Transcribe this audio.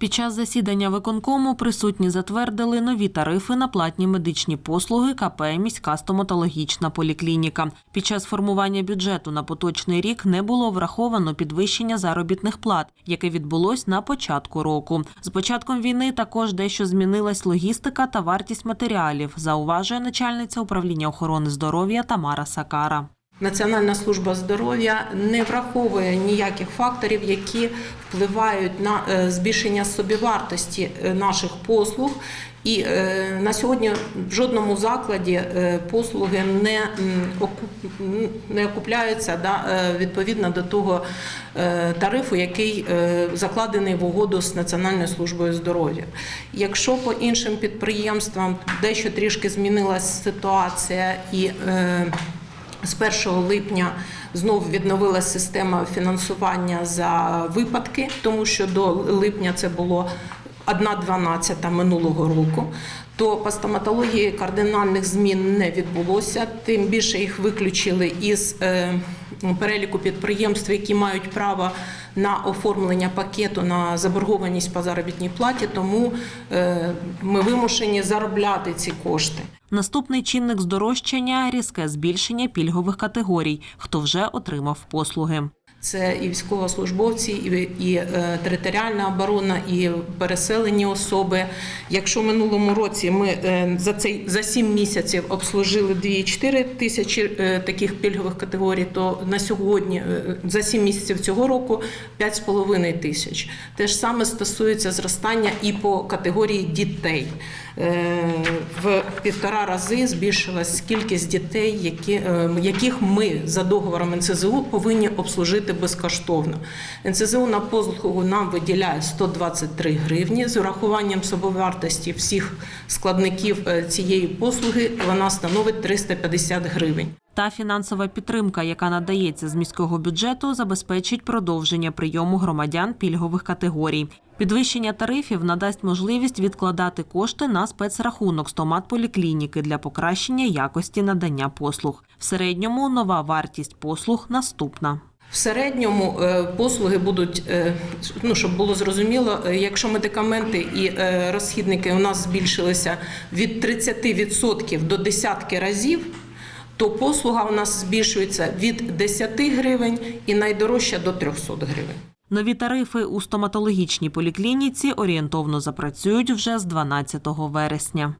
Під час засідання виконкому присутні затвердили нові тарифи на платні медичні послуги КП «Міська стоматологічна поліклініка. Під час формування бюджету на поточний рік не було враховано підвищення заробітних плат, яке відбулось на початку року. З початком війни також дещо змінилась логістика та вартість матеріалів, зауважує начальниця управління охорони здоров'я Тамара Сакара. Національна служба здоров'я не враховує ніяких факторів, які впливають на е, збільшення собівартості е, наших послуг. І е, на сьогодні в жодному закладі послуги не, не окупляються да, відповідно до того тарифу, який закладений в угоду з Національною службою здоров'я. Якщо по іншим підприємствам дещо трішки змінилася ситуація і з 1 липня знову відновилася система фінансування за випадки, тому що до липня це було 1,12 минулого року. То по стоматології кардинальних змін не відбулося. Тим більше їх виключили із е, переліку підприємств, які мають право на оформлення пакету на заборгованість по заробітній платі. Тому е, ми вимушені заробляти ці кошти. Наступний чинник здорожчання різке збільшення пільгових категорій, хто вже отримав послуги. Це і військовослужбовці, і, і е, територіальна оборона, і переселені особи. Якщо в минулому році ми е, за цей за 7 місяців обслужили 2,4 тисячі е, таких пільгових категорій, то на сьогодні за 7 місяців цього року 5,5 тисяч. Те ж саме стосується зростання і по категорії дітей. В півтора рази збільшилась кількість дітей, які, яких ми за договором НСЗУ повинні обслужити безкоштовно. НСЗУ на послугу нам виділяє 123 гривні з урахуванням собовартості всіх складників е, цієї послуги. Вона становить 350 гривень. Та фінансова підтримка, яка надається з міського бюджету, забезпечить продовження прийому громадян пільгових категорій. Підвищення тарифів надасть можливість відкладати кошти на спецрахунок стоматполіклініки для покращення якості надання послуг. В середньому нова вартість послуг наступна. В середньому е, послуги будуть, е, ну щоб було зрозуміло, е, якщо медикаменти і розхідники у нас збільшилися від 30% до десятки разів, то послуга у нас збільшується від 10 гривень і найдорожча до 300 гривень. Нові тарифи у стоматологічній поліклініці орієнтовно запрацюють вже з 12 вересня.